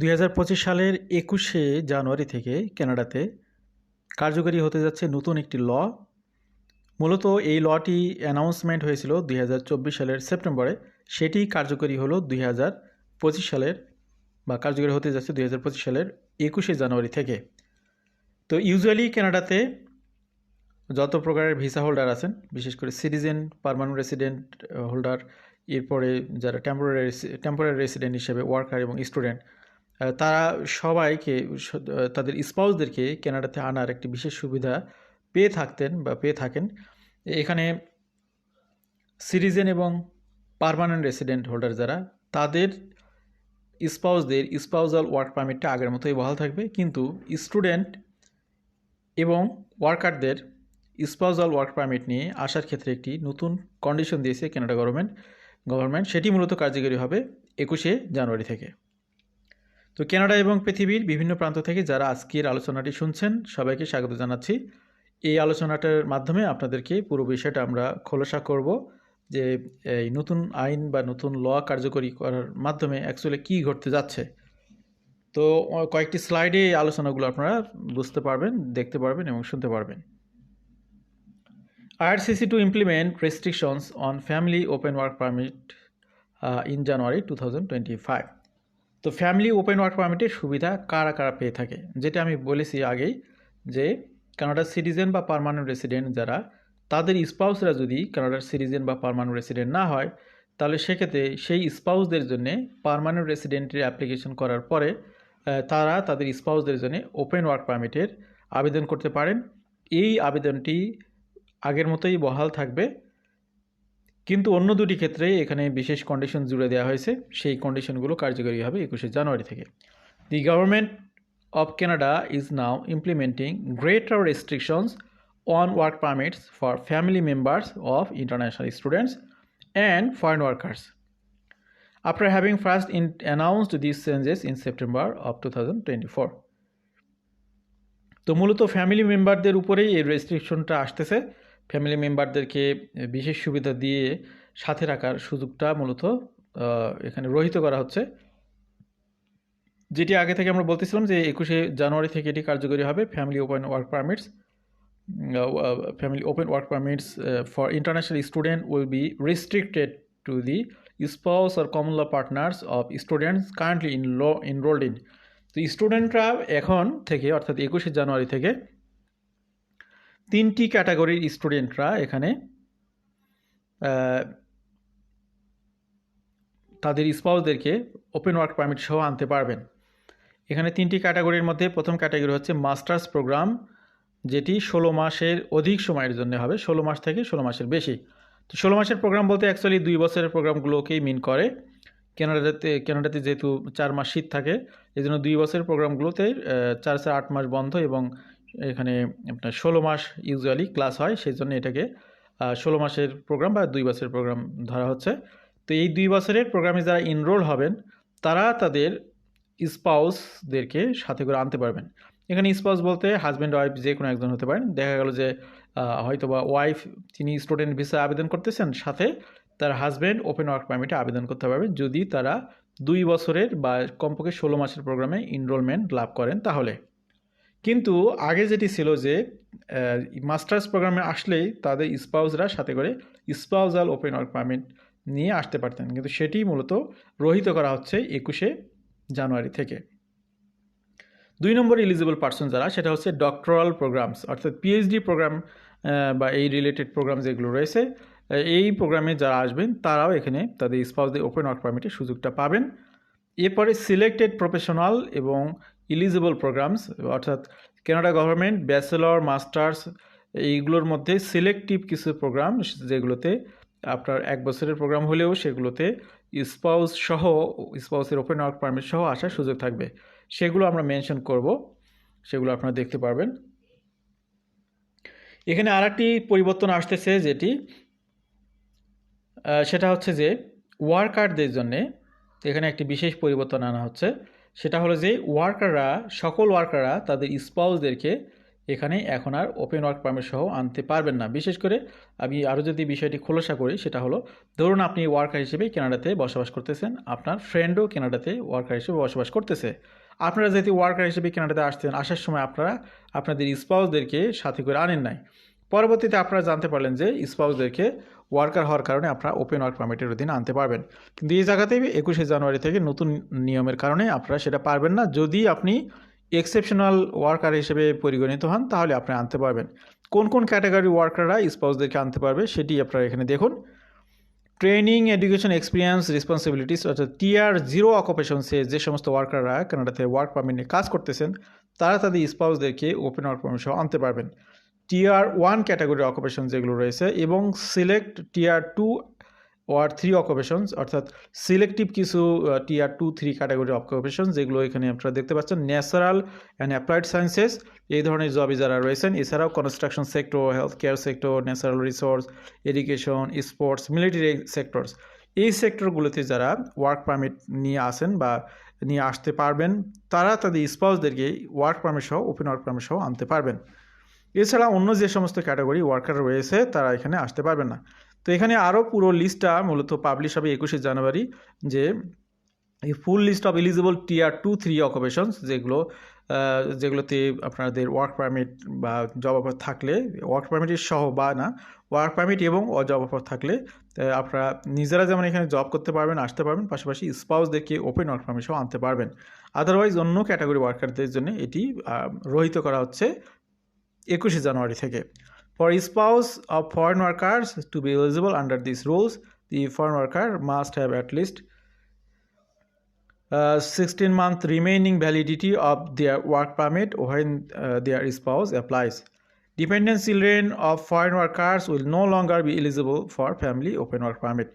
দুই হাজার পঁচিশ সালের একুশে জানুয়ারি থেকে কানাডাতে কার্যকরী হতে যাচ্ছে নতুন একটি ল। মূলত এই লটি অ্যানাউন্সমেন্ট হয়েছিল দুই হাজার চব্বিশ সালের সেপ্টেম্বরে। সেটি কার্যকরী হলো দুই হাজার পঁচিশ সালের বা কার্যকরী হতে যাচ্ছে দুই হাজার পঁচিশ সালের একুশে জানুয়ারি থেকে। তো ইউজুয়ালি কানাডাতে যত প্রকারের ভিসা হোল্ডার আছেন, বিশেষ করে সিটিজেন, পারমানেন্ট রেসিডেন্ট হোল্ডার, এরপরে যারা টেম্পোরারি টেম্পোরারি রেসিডেন্ট হিসেবে ওয়ার্কার এবং স্টুডেন্ট তারা সবাইকে তাদের স্পাউসদেরকে কানাডাতে আনার একটি বিশেষ সুবিধা পেয়ে থাকতেন বা পেয়ে থাকেন। এখানে সিটিজেন এবং পারমানেন্ট রেসিডেন্ট হোল্ডার যারা, তাদের স্পাউসদের স্পাউজাল ওয়ার্ক পারমিটটা আগের মতোই বহাল থাকবে। কিন্তু স্টুডেন্ট এবং ওয়ার্কারদের স্পাউজাল ওয়ার্ক পারমিট নিয়ে আসার ক্ষেত্রে একটি নতুন কন্ডিশন দিয়েছে কানাডা গভর্নমেন্ট গভর্নমেন্ট সেটি মূলত কার্যকরী হবে একুশে জানুয়ারি থেকে। তো কানাডা এবং পৃথিবীর বিভিন্ন প্রান্ত থেকে যারা আজকের আলোচনাটি শুনছেন সবাইকে স্বাগত জানাচ্ছি। এই আলোচনাটার মাধ্যমে আপনাদেরকে পুরো বিষয়টা আমরা খোলসা করব যে এই নতুন আইন বা নতুন ল কার্যকরী করার মাধ্যমে অ্যাকচুয়ালি কী ঘটতে যাচ্ছে। তো কয়েকটি স্লাইডে এই আলোচনাগুলো আপনারা বুঝতে পারবেন দেখতে পারবেন এবং শুনতে পারবেন। IRCC to implement restrictions on family open work permit uh, in January 2025 তো ফ্যামিলি ওপেন ওয়ার্ক পারমিটের সুবিধা কারা কারা পেয়ে থাকে? যেটা আমি বলেছি আগেই যে কানাডার সিটিজেন বা পার্মানেন্ট রেসিডেন্ট যারা, তাদের স্পাউসরা যদি কানাডার সিটিজেন বা পার্মানেন্ট রেসিডেন্ট না হয়, তাহলে সেক্ষেত্রে সেই স্পাউসদের জন্য পার্মানেন্ট রেসিডেন্টের অ্যাপ্লিকেশন করার পরে তারা তাদের স্পাউসদের জন্য ওপেন ওয়ার্ক পারমিটের আবেদন করতে পারেন। এই আবেদনটি আগের মতোই বহাল থাকবে। কিন্তু অন্য দুটি ক্ষেত্রে এখানে বিশেষ কন্ডিশন জুড়ে দেওয়া হয়েছে। সেই কন্ডিশনগুলো কার্যকরী হবে একুশে জানুয়ারি থেকে। The government of Canada is now implementing greater restrictions on work permits for family members of international students and foreign workers after having first in, announced these changes in September of 2024. তো মূলত family মেম্বারদের উপরেই এই রেস্ট্রিকশনটা আসতেছে। Family মেম্বারদেরকে বিশেষ সুবিধা দিয়ে সাথে রাখার সুযোগটা মূলত এখানে রহিত করা হচ্ছে। যেটি আগে থেকে আমরা বলতেছিলাম যে, একুশে জানুয়ারি থেকে এটি কার্যকরী হবে family open work permits family open work permits for international student will be restricted to the spouse or common law partners of students currently in law enrolled in তো স্টুডেন্টরা এখন থেকে, অর্থাৎ একুশে জানুয়ারি থেকে তিনটি ক্যাটাগরির স্টুডেন্টরা এখানে তাদের স্পাউসদেরকে ওপেন ওয়ার্ক পারমিট সহ আনতে পারবেন। এখানে তিনটি ক্যাটাগরির মধ্যে প্রথম ক্যাটাগরি হচ্ছে মাস্টার্স প্রোগ্রাম, যেটি ষোলো মাসের অধিক সময়ের জন্য হবে, ষোলো মাস থেকে ষোলো মাসের বেশি। তো ষোলো মাসের প্রোগ্রাম বলতে অ্যাকচুয়ালি দুই বছরের প্রোগ্রামগুলোকেই মিন করে। কানাডাতে কানাডাতে যেহেতু চার মাস শীত থাকে এই জন্য দুই বছরের প্রোগ্রামগুলোতে চার চার আট মাস বন্ধ এবং এখানে আপনার ষোলো মাস ইউজুয়ালি ক্লাস হয় সেই জন্য এটাকে ষোলো মাসের প্রোগ্রাম বা দুই বছরের প্রোগ্রাম ধরা হচ্ছে। তো এই দুই বছরের প্রোগ্রামে যারা ইনরোল হবেন, তারা তাদের স্পাউসদেরকে সাথে করে আনতে পারবেন। এখানে স্পাউস বলতে হাজব্যান্ড ওয়াইফ যে কোনো একজন হতে পারেন। দেখা গেল যে হয়তো বা ওয়াইফ তিনি স্টুডেন্ট ভিসা আবেদন করতেছেন, সাথে তার হাজব্যান্ড ওপেন ওয়ার্ক পারমিটে আবেদন করতে পারবেন। যদি তারা দুই বছরের বা কমপক্ষে ষোলো মাসের প্রোগ্রামে ইনরোলমেন্ট লাভ করেন তাহলে। কিন্তু আগে যেটি ছিল যে মাস্টার্স প্রোগ্রামে আসলেই তাদের স্পাউসরা সাথে করে স্পাউজাল ওপেন ওয়ার্ক পারমিট নিয়ে আসতে পারতেন। কিন্তু সেটি মূলত রহিত করা হচ্ছে একুশে জানুয়ারি থেকে। দুই নম্বর এলিজিবল পার্সন যারা, সেটা হচ্ছে ডক্টরাল প্রোগ্রামস অর্থাৎ পিএইচডি প্রোগ্রাম বা এই রিলেটেড প্রোগ্রাম যেগুলো রয়েছে এই প্রোগ্রামে যারা আসবেন, তারাও এখানে তাদের স্পাউসদের ওপেন ওয়ার্ক পারমিটের সুযোগটা পাবেন। এরপরে সিলেক্টেড প্রফেশনাল এবং ইলিজিবল প্রোগ্রামস অর্থাৎ কানাডা গভর্নমেন্ট ব্যাচেলর মাস্টার্স এইগুলোর মধ্যে সিলেক্টিভ কিছু প্রোগ্রাম যেগুলোতে আপনার এক বছরের প্রোগ্রাম হলেও সেগুলোতে স্পাউস সহ স্পাউসের ওপেন ওয়ার্ক পারমিট সহ আসার সুযোগ থাকবে। সেগুলো আমরা মেনশন করব, সেগুলো আপনারা দেখতে পারবেন। এখানে আরেকটি পরিবর্তন আসতেছে যেটি সেটা হচ্ছে যে ওয়ার্কারদের জন্যে এখানে একটি বিশেষ পরিবর্তন আনা হচ্ছে। সেটা হলো যে ওয়ার্কাররা সকল ওয়ার্কাররা তাদের স্পাউসদেরকে এখানে এখন আর ওপেন ওয়ার্ক পারমিট সহ আনতে পারবেন না। বিশেষ করে আমি আরও যদি বিষয়টি খোলসা করি, সেটা হলো ধরুন আপনি ওয়ার্কার হিসেবে কানাডাতে বসবাস করতেছেন, আপনার ফ্রেন্ডও কেনাডাতে ওয়ার্কার হিসেবে বসবাস করতেছে। আপনারা যেহেতু ওয়ার্কার হিসেবে কেনাডাতে আসতেন, আসার সময় আপনারা আপনাদের স্পাউসদেরকে সাথে করে আনেন নাই। পরবর্তীতে আপনারা জানতে পারলেন যে স্পাউসদেরকে ওয়ার্কার হওয়ার কারণে আপনারা ওপেন ওয়ার্ক পারমিটের অধীনে আনতে পারবেন। কিন্তু এই জায়গাতেই একুশে জানুয়ারি থেকে নতুন নিয়মের কারণে আপনারা সেটা পারবেন না। যদি আপনি এক্সেপশনাল ওয়ার্কার হিসেবে পরিগণিত হন, তাহলে আপনি আনতে পারবেন। কোন কোন ক্যাটাগরি ওয়ার্কাররা স্পাউসদেরকে আনতে পারবে, সেটি আপনারা এখানে দেখুন। ট্রেনিং এডুকেশন এক্সপিরিয়েন্স রেসপন্সিবিলিটিস অর্থাৎ টিআর জিরো অকুপেশনসে যে সমস্ত ওয়ার্কাররা কানাডাতে ওয়ার্ক পারমিট নিয়ে কাজ করতেছেন, তারা তাদের স্পাউসদেরকে ওপেন ওয়ার্ক পারমিট সহ আনতে পারবেন। টিআর ওয়ান ক্যাটাগরি অকুপেশন যেগুলো রয়েছে এবং select TR two or three occupations অর্থাৎ সিলেক্টিভ কিছু TR two three category occupation যেগুলো এখানে আপনারা দেখতে পাচ্ছেন। ন্যাচারাল অ্যান্ড অ্যাপ্লাইড সায়েন্সেস এই ধরনের জবে যারা রয়েছেন, এছাড়াও construction sector health care sector natural resource education sports military sectors এই সেক্টরগুলোতে যারা ওয়ার্ক পারমিট নিয়ে আসেন বা নিয়ে আসতে পারবেন, তারা তাদের স্পাউসদেরকে ওয়ার্ক পারমিট সহ ওপেন ওয়ার্ক পারমিট সহ আনতে পারবেন। এছাড়া অন্য যে সমস্ত ক্যাটাগরি ওয়ার্কার রয়েছে, তারা এখানে আসতে পারবে না। তো এখানে আরও পুরো লিস্টটা মূলত পাবলিশ হবে একুশে জানুয়ারি, যে এই full list of eligible TR two three occupations যেগুলো যেগুলোতে আপনাদের ওয়ার্ক পারমিট বা জব অফার থাকলে ওয়ার্ক পারমিটের সহ বা না ওয়ার্ক পারমিট এবং জব অফার থাকলে আপনারা নিজেরা যেমন এখানে জব করতে পারবেন, আসতে পারবেন, পাশাপাশি স্পাউসদেরকে ওপেন ওয়ার্ক পারমিট সহ আনতে পারবেন। আদারওয়াইজ অন্য ক্যাটাগরি ওয়ার্কারদের জন্য এটি রহিত করা হচ্ছে একুশে জানুয়ারি থেকে। For spouse of foreign workers to be eligible under this rules the foreign worker must have at least sixteen month remaining validity of their work permit when their spouse applies dependent children of foreign workers will no longer be eligible for family open work permit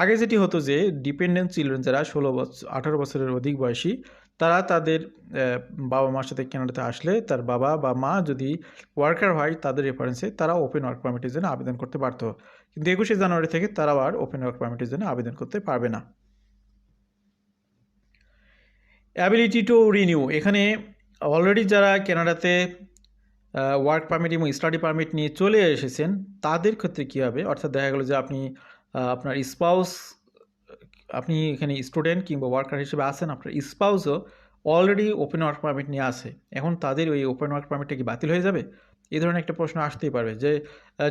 আগে যেটি হতো যে dependent children যারা ষোলো বছর, আঠারো বছরের অধিক বয়সী, তারা তাদের বাবা মার সাথে কানাডাতে আসলে তার বাবা বা মা যদি ওয়ার্কার হয় তাদের রেফারেন্সে তারা ওপেন ওয়ার্ক পারমিটের জন্য আবেদন করতে পারতো। কিন্তু একুশে জানুয়ারি থেকে তারা আর ওপেন ওয়ার্ক পারমিটের জন্য আবেদন করতে পারবে না। অ্যাবিলিটি টু রিনিউ এখানে অলরেডি যারা কানাডাতে ওয়ার্ক পারমিট এবং স্টাডি পারমিট নিয়ে চলে এসেছেন, তাদের ক্ষেত্রে কী হবে? অর্থাৎ দেখা গেলো যে আপনি আপনার স্পাউস আপনি এখানে স্টুডেন্ট কিংবা ওয়ার্কার হিসেবে আছেন, আপনার স্পাউসও অলরেডি ওপেন ওয়ার্ক পারমিট নিয়ে আসে এখন তাদের ওই ওপেন ওয়ার্ক পারমিটটা কি বাতিল হয়ে যাবে? এই ধরনের একটা প্রশ্ন আসতেই পারবে যে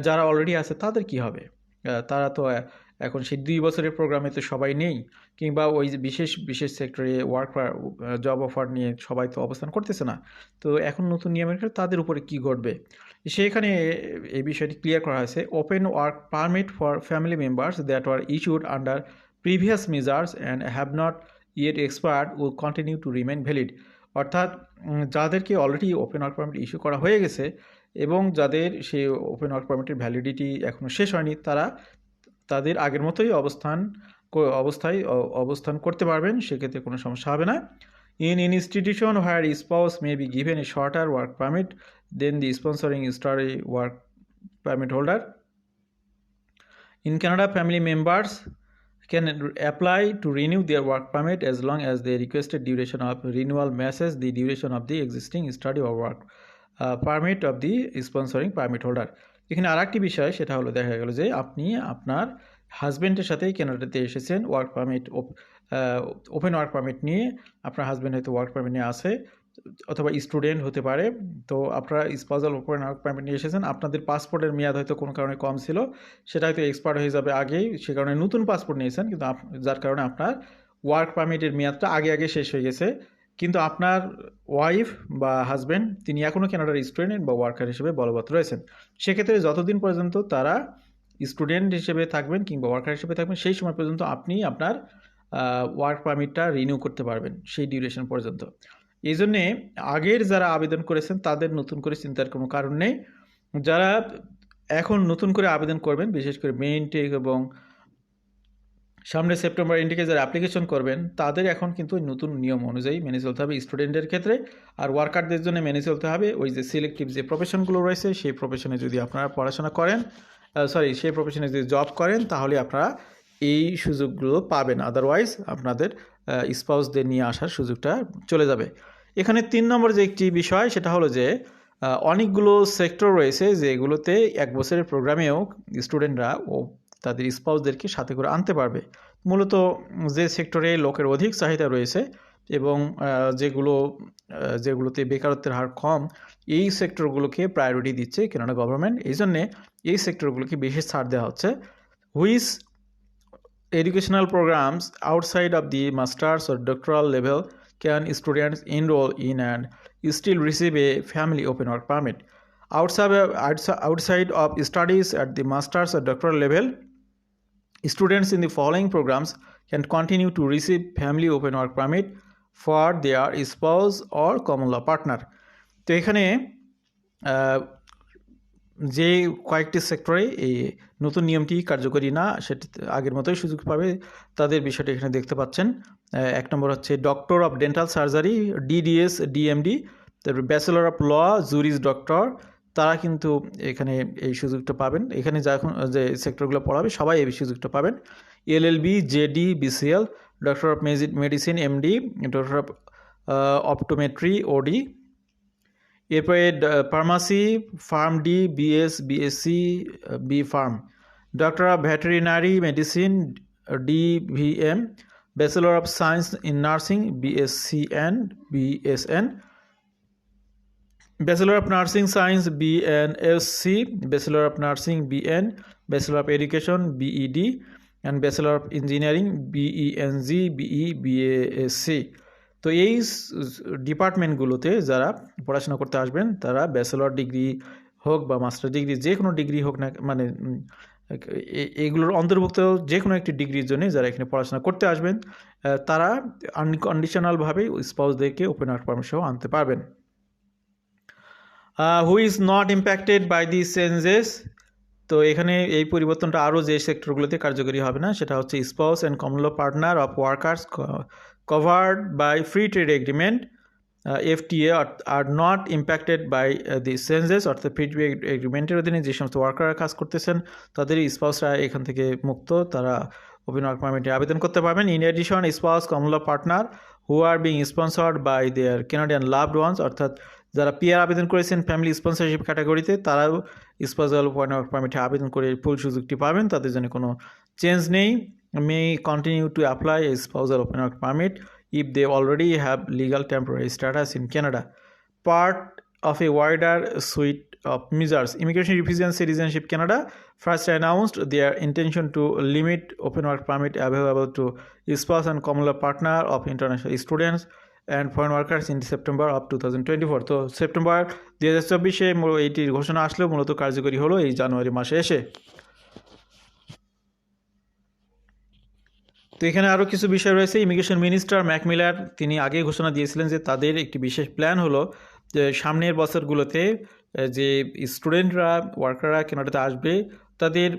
যারা অলরেডি আছে তাদের কি হবে? তারা তো এখন সেই দুই বছরের প্রোগ্রামে তো সবাই নেই, কিংবা ওই বিশেষ বিশেষ সেক্টরে ওয়ার্ক জব অফার নিয়ে সবাই তো অবস্থান করতেছে না। তো এখন নতুন নিয়মের তাদের উপরে কি ঘটবে? সেখানে এই বিষয়টি ক্লিয়ার করা হয়েছে। Open work permit for family members that are issued under previous measures and have not yet expired will continue to remain valid অর্থাৎ যাদেরকে already open work permit issue করা হয়ে গেছে এবং যাদের সেই ওপেন ওয়ার্ক পারমিটের ভ্যালিডিটি এখনও শেষ হয়নি, তারা তাদের আগের মতোই অবস্থান, অবস্থায়, অবস্থান করতে পারবেন। সেক্ষেত্রে কোনো সমস্যা হবে না। In institution where spouse may be given a shorter work permit then the sponsoring study work permit holder In Canada, family members can apply to renew their work permit as long as the requested duration of renewal matches the duration of the existing study or work uh, permit of the sponsoring permit holder. এখানে আর একটি বিষয় সেটা হলো দেখা গেল যে আপনি আপনার হাজব্যান্ডের সাথে কানাডাতে এসেছেন work permit open work permit নিয়ে আপনার হাজব্যান্ড হয়তো ওয়ার্ক পারমিট নিয়ে আসে অথবা স্টুডেন্ট হতে পারে, তো আপনারা স্পাউজাল ওপেন ওয়ার্ক পারমিট নিয়ে এসেছেন, আপনাদের পাসপোর্টের মেয়াদ হয়তো কোনো কারণে কম ছিল, সেটা হয়তো এক্সপায়ার হয়ে যাবে আগেই, সে কারণে নতুন পাসপোর্ট নিয়েছেন, কিন্তু যার কারণে আপনার ওয়ার্ক পারমিটের মেয়াদটা আগে আগে শেষ হয়ে গেছে, কিন্তু আপনার ওয়াইফ বা হাজব্যান্ড তিনি এখনও কানাডার স্টুডেন্ট বা ওয়ার্কার হিসেবে বলবৎ রয়েছেন। সেক্ষেত্রে যতদিন পর্যন্ত তারা স্টুডেন্ট হিসেবে থাকবেন কিংবা ওয়ার্কার হিসেবে থাকবেন, সেই সময় পর্যন্ত আপনি আপনার ওয়ার্ক পারমিটটা রিনিউ করতে পারবেন সেই ডিউরেশন পর্যন্ত। এই জন্যে আগের যারা আবেদন করেছেন, তাদের নতুন করে চিন্তার কোনো কারণ নেই। যারা এখন নতুন করে আবেদন করবেন, বিশেষ করে মে ইনটেক এবং সামনে সেপ্টেম্বর ইনটেকে যারা অ্যাপ্লিকেশন করবেন, তাদের এখন কিন্তু নতুন নিয়ম অনুযায়ী মেনে চলতে হবে স্টুডেন্টের ক্ষেত্রে। আর ওয়ার্কারদের জন্য মেনে চলতে হবে ওই যে সিলেক্টিভ যে প্রফেশনগুলো রয়েছে, সেই প্রফেশনে যদি আপনারা পড়াশোনা করেন সরি সেই প্রফেশনে যদি জব করেন, তাহলে আপনারা এই সুযোগগুলো পাবেন আদারওয়াইজ আপনাদের স্পাউসদের নিয়ে আসার সুযোগটা চলে যাবে। এখানে তিন নম্বর যে একটি বিষয়, সেটা হলো যে অনেকগুলো সেক্টর রয়েছে যেগুলোতে এক বছরের প্রোগ্রামেও স্টুডেন্টরা ও তাদের স্পাউসদেরকে সাথে করে আনতে পারবে। মূলত যে সেক্টরে লোকের অধিক চাহিদা রয়েছে এবং যেগুলো যেগুলোতে বেকারত্বের হার কম, এই সেক্টরগুলোকে প্রায়োরিটি দিচ্ছে কেননা গভর্নমেন্ট এই জন্যে এই সেক্টরগুলোকে বেশি ছাড় দেওয়া হচ্ছে। হুইস educational programs outside of the master's or doctoral level can students enroll in and still receive a family open work permit outside outside outside of studies at the master's or doctoral level students in the following programs can continue to receive family open work permit for their spouse or common law partner তো এখানে যে কয়েকটি সেক্টরে এই নতুন নিয়মটি কার্যকরী না, সেটি আগের মতোই সুযোগ পাবে। তাদের বিষয়টি এখানে দেখতে পাচ্ছেন। এক নম্বর হচ্ছে doctor of dental surgery DDS DMD তারপর bachelor of law juris doctor তারা কিন্তু এখানে এই সুযোগটা পাবেন। এখানে যখন যে সেক্টরগুলো পড়াবে, সবাই এই সুযোগটা পাবেন। LLB JD BCL doctor of মেজি medicine MD doctor of optometry OD এরপরে pharmacy Pharm D BS BSc B Pharm doctor of veterinary medicine DVM bachelor of science in nursing BSc N BSN bachelor of nursing science BNSc bachelor of nursing BN bachelor of education BEd and bachelor of engineering BEng BE BSc তো এই ডিপার্টমেন্টগুলোতে যারা পড়াশোনা করতে আসবেন, তারা bachelor degree হোক বা master degree যে কোনো ডিগ্রি হোক না মানে এগুলোর অন্তর্ভুক্ত যে কোনো একটি ডিগ্রির জন্য যারা এখানে পড়াশোনা করতে আসবেন তারা আনকন্ডিশনালভাবে স্পাউসদেরকে ওপেন আর্ট পারমিট সহ আনতে পারবেন। Who is not impacted by the changes তো এখানে এই পরিবর্তনটা আরও যে সেক্টরগুলোতে কার্যকরী হবে না, সেটা হচ্ছে spouse and common law partner of workers covered by free trade agreement uh, FTA are, are not impacted by uh, the census অর্থাৎ ফ্রি ট্রেড এগ্রিমেন্টের অধীনে যে সমস্ত ওয়ার্কাররা কাজ করতেছেন তাদের স্পাউসরা এখান থেকে মুক্ত তারা ওপেন ওয়ার্ক পারমিটে আবেদন করতে পারবেন। In addition spouse common law partner who are being sponsored by their Canadian loved ones অর্থাৎ যারা পিআর আবেদন করেছেন ফ্যামিলি স্পন্সরশিপ ক্যাটাগরিতে তারাও স্পাউসাল ওপেন ওয়ার্ক পারমিটে আবেদন করে ফুল সুযোগটি পাবেন। তাদের জন্য কোনো চেঞ্জ নেই। May continue to apply a spousal open work permit if they already have legal temporary status in Canada. Part of a wider suite of measures, Immigration Refugees and Citizenship Canada first announced their intention to limit open work permit available to spouse and common law partner of international students and foreign workers in September of 2024. তো September দুই হাজার চব্বিশে এইটির ঘোষণা আসলেও মূলত কার্যকরী হলো এই জানুয়ারি মাসে এসে তো এখানে আরও কিছু বিষয় রয়েছে। ইমিগ্রেশন মিনিস্টার ম্যাকমিলার তিনি আগে ঘোষণা দিয়েছিলেন যে তাদের একটি বিশেষ প্ল্যান হলো যে সামনের বছরগুলোতে যে স্টুডেন্টরা ওয়ার্কাররা কেনাডাতে আসবে, তাদের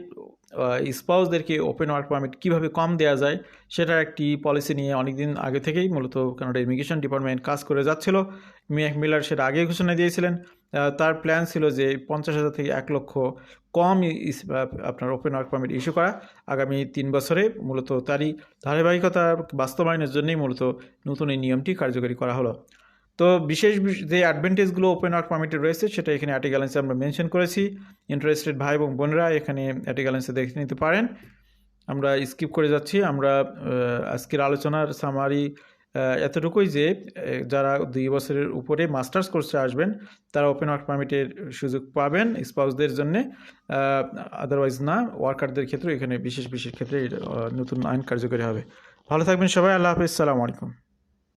স্পাউসদেরকে ওপেন ওয়ার্ক পারমিট কীভাবে কম দেওয়া যায়, সেটার একটি পলিসি নিয়ে অনেকদিন আগে থেকেই মূলত কানাডা ইমিগ্রেশন ডিপার্টমেন্ট কাজ করে যাচ্ছিল। ম্যাক মিলার সেটা আগে ঘোষণা দিয়েছিলেন। তার প্ল্যান ছিল যে পঞ্চাশ হাজার থেকে এক লক্ষ কম আপনার ওপেন ওয়ার্ক পারমিট ইস্যু করা। আগামী তিন বছরে মূলত তারই ধারাবাহিকতা বাস্তবায়নের জন্যই মূলত নতুন এই নিয়মটি কার্যকরী করা হলো। তো বিশেষ যে অ্যাডভান্টেজগুলো ওপেন ওয়ার্ক পারমিটে রয়েছে, সেটা এখানে অ্যাটিগ্যালেন্সে আমরা মেনশন করেছি। ইন্টারেস্টেড ভাই এবং বোনরা এখানে অ্যাটিগ্যালেন্সে দেখে নিতে পারেন। আমরা স্কিপ করে যাচ্ছি। আমরা আজকের আলোচনার সামারি এতটুকুই যে যারা দুই বছরের উপরে মাস্টার্স কোর্সে আসবেন, তারা ওপেন ওয়ার্ক পারমিটের সুযোগ পাবেন স্পাউসদের জন্যে। আদারওয়াইজ না ওয়ার্কারদের ক্ষেত্রে এখানে বিশেষ বিশেষ ক্ষেত্রে নতুন আইন কার্যকরী হবে। ভালো থাকবেন সবাই, আল্লাহ হাফিজ, সালামু আলাইকুম।